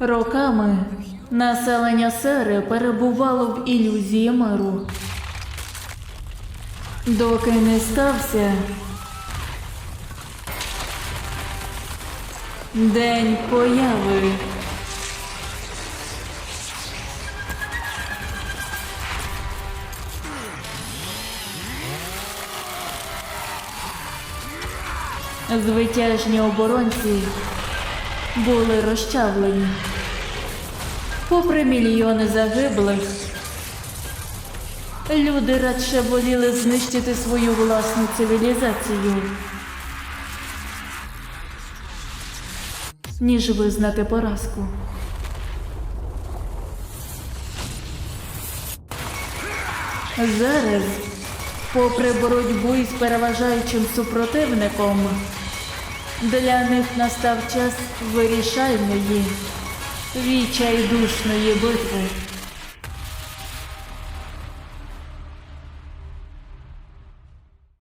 Роками населення Сери перебувало в ілюзії миру. Доки не стався День появи. Звитяжні оборонці були розчавлені. Попри мільйони загиблих, люди радше воліли знищити свою власну цивілізацію, ніж визнати поразку. Зараз, попри боротьбу із переважаючим супротивником, для них настав час вирішальної, відчайдушної битви.